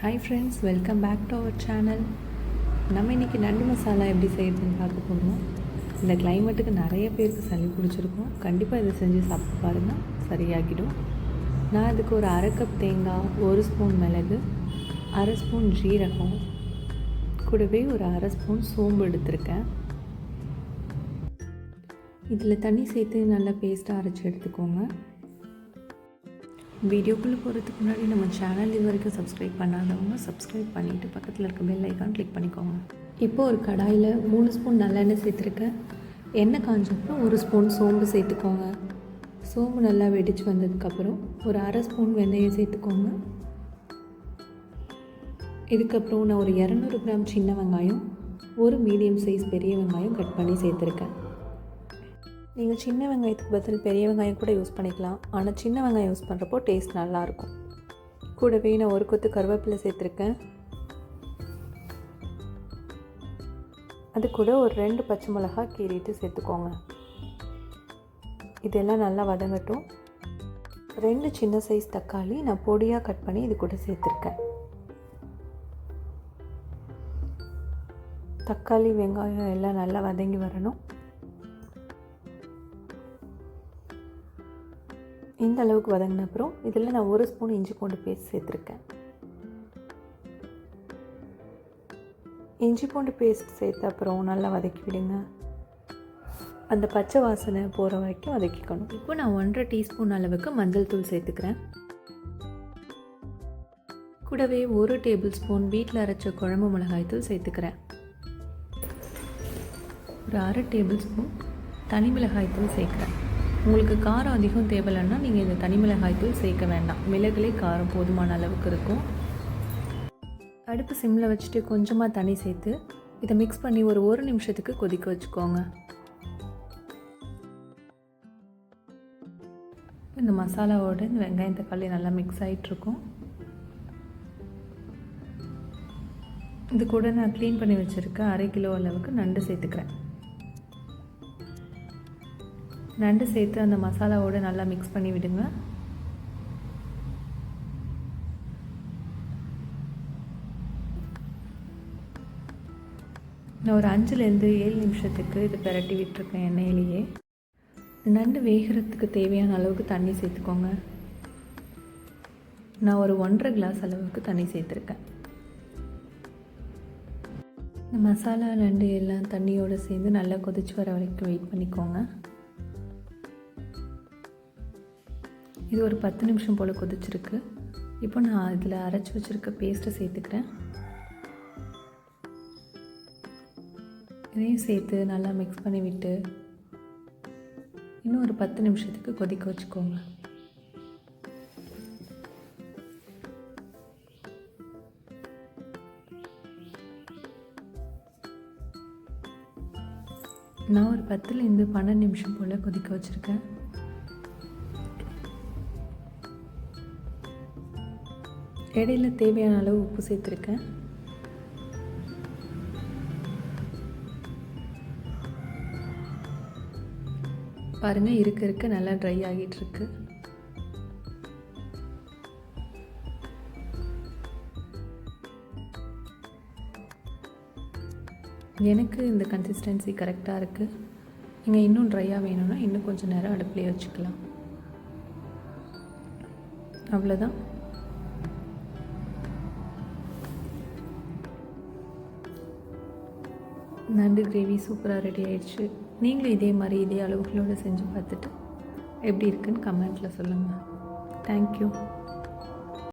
Hi friends welcome back to our channel நம்ம இன்றைக்கி நண்டு மசாலா எப்படி செய்கிறதுன்னு பார்க்க போகிறோம் இந்த கிளைமேட்டுக்கு நிறைய பேருக்கு சளி பிடிச்சிருக்கும். கண்டிப்பாக இதை செஞ்சு சாப்பிட்டு பாருங்கள் சரியாகிடும். நான் அதுக்கு ஒரு அரை கப் தேங்காய் ஒரு ஸ்பூன் மிளகு அரை ஸ்பூன் ஜீரகம் கூடவே ஒரு அரை ஸ்பூன் சோம்பு எடுத்திருக்கேன். இதில் தண்ணி சேர்த்து நல்லா பேஸ்ட்டாக அரைச்சி எடுத்துக்கோங்க. வீடியோக்குள்ளே போகிறதுக்கு முன்னாடி நம்ம சேனல் இது வரைக்கும் சப்ஸ்கிரைப் பண்ணாதவங்க சப்ஸ்கிரைப் பண்ணிவிட்டு பக்கத்தில் இருக்க பெல் ஐக்கான் கிளிக் பண்ணிக்கோங்க. இப்போ ஒரு கடாயில் மூணு ஸ்பூன் நல்லெண்ணெய் சேர்த்துருக்கேன். எண்ணெய் காஞ்சப்பறம் ஒரு ஸ்பூன் சோம்பு சேர்த்துக்கோங்க. சோம்பு நல்லா வெடித்து வந்ததுக்கப்புறம் ஒரு அரை ஸ்பூன் வெந்தயம் சேர்த்துக்கோங்க. இதுக்கப்புறம் நான் ஒரு இரநூறு கிராம் சின்ன வெங்காயம் ஒரு மீடியம் சைஸ் பெரிய வெங்காயம் கட் பண்ணி சேர்த்துருக்கேன். நீங்கள் சின்ன வெங்காயத்துக்கு பதில் பெரிய வெங்காயம் கூட யூஸ் பண்ணிக்கலாம். ஆனால் சின்ன வெங்காயம் யூஸ் பண்ணுறப்போ டேஸ்ட் நல்லாயிருக்கும். கூடவே நான் ஒரு கொத்து கருவேப்பிலை சேர்த்துருக்கேன். அது கூட ஒரு ரெண்டு பச்சை மிளகா கீறிட்டு சேர்த்துக்கோங்க. இதெல்லாம் நல்லா வதங்கட்டும். ரெண்டு சின்ன சைஸ் தக்காளி நான் பொடியாக கட் பண்ணி இது கூட சேர்த்துருக்கேன். தக்காளி வெங்காயம் எல்லாம் நல்லா வதங்கி வரணும். இந்த அளவுக்கு வதங்கின அப்புறம் இதில் நான் ஒரு ஸ்பூன் இஞ்சி பூண்டு பேஸ்ட் சேர்த்துருக்கேன். இஞ்சி பூண்டு பேஸ்ட் சேர்த்த அப்புறம் நல்லா வதக்கி விடுங்க. அந்த பச்சை வாசனை போகிற வரைக்கும் வதக்கிக்கணும். இப்போ நான் ஒன்றரை டீஸ்பூன் அளவுக்கு மஞ்சள் தூள் சேர்த்துக்கிறேன். கூடவே ஒரு டேபிள் ஸ்பூன் வீட்டில் அரைச்ச குழம்பு மிளகாய் தூள் சேர்த்துக்கிறேன். ஒரு அரை டேபிள் ஸ்பூன் தனி மிளகாய் தூள் சேர்க்குறேன். உங்களுக்கு காரம் அதிகம் தேவையில்லைன்னா நீங்கள் இந்த தனி மிளகாய் தூள் சேர்க்க வேண்டாம். மிளகுலே காரம் போதுமான அளவுக்கு இருக்கும். அடுப்பு சிம்மில் வச்சுட்டு கொஞ்சமாக தண்ணி சேர்த்து இதை மிக்ஸ் பண்ணி ஒரு ஒரு நிமிஷத்துக்கு கொதிக்க வச்சுக்கோங்க. இந்த மசாலாவோட இந்த வெங்காயம் தக்காளி நல்லா மிக்ஸ் ஆகிட்டுருக்கும் இது கூட நான் க்ளீன் பண்ணி வச்சுருக்க அரை கிலோ அளவுக்கு நண்டு சேர்த்துக்கிறேன். நண்டு சேர்த்து அந்த மசாலாவோடு நல்லா மிக்ஸ் பண்ணி விடுங்க. நான் ஒரு அஞ்சுலேருந்து ஏழு நிமிஷத்துக்கு இது பிரட்டி விட்டுருக்கேன் எண்ணெயிலேயே. நண்டு வேகிறதுக்கு தேவையான அளவுக்கு தண்ணி சேர்த்துக்கோங்க. நான் ஒரு ஒன்றரை கிளாஸ் அளவுக்கு தண்ணி சேர்த்துருக்கேன். இந்த மசாலா நண்டு எல்லாம் தண்ணியோடு சேர்ந்து நல்லா கொதிச்சு வர வரைக்கும் வெயிட் பண்ணிக்கோங்க. இது ஒரு பத்து நிமிஷம் போல் கொதிச்சிருக்கு. இப்போ நான் இதில் அரைச்சி வச்சுருக்க பேஸ்ட்டை சேர்த்துக்கிறேன். இதையும் சேர்த்து நல்லா மிக்ஸ் பண்ணி விட்டு இன்னும் ஒரு பத்து நிமிஷத்துக்கு கொதிக்க வச்சுக்கோங்க. நான் ஒரு பத்துலேருந்து பன்னெண்டு நிமிஷம் போல் கொதிக்க வச்சுருக்கேன். இடையில தேவையான அளவு உப்பு சேர்த்துருக்கேன். பாருங்கள் இருக்க இருக்க நல்லா ட்ரை ஆகிட்டுருக்கு. எனக்கு இந்த கன்சிஸ்டன்சி கரெக்டாக இருக்குது நீங்கள் இன்னும் ட்ரையாக வேணும்னா இன்னும் கொஞ்சம் நேரம் அடுப்புலேயே வச்சுக்கலாம். அவ்வளோதான் நண்டு கிரேவி சூப்பராக ரெடி ஆயிடுச்சு. நீங்களும் இதே மாதிரி இதே அளவுகளோடு செஞ்சு பார்த்துட்டு எப்படி இருக்குன்னு கமெண்ட்டில் சொல்லுங்கள் தேங்க்யூ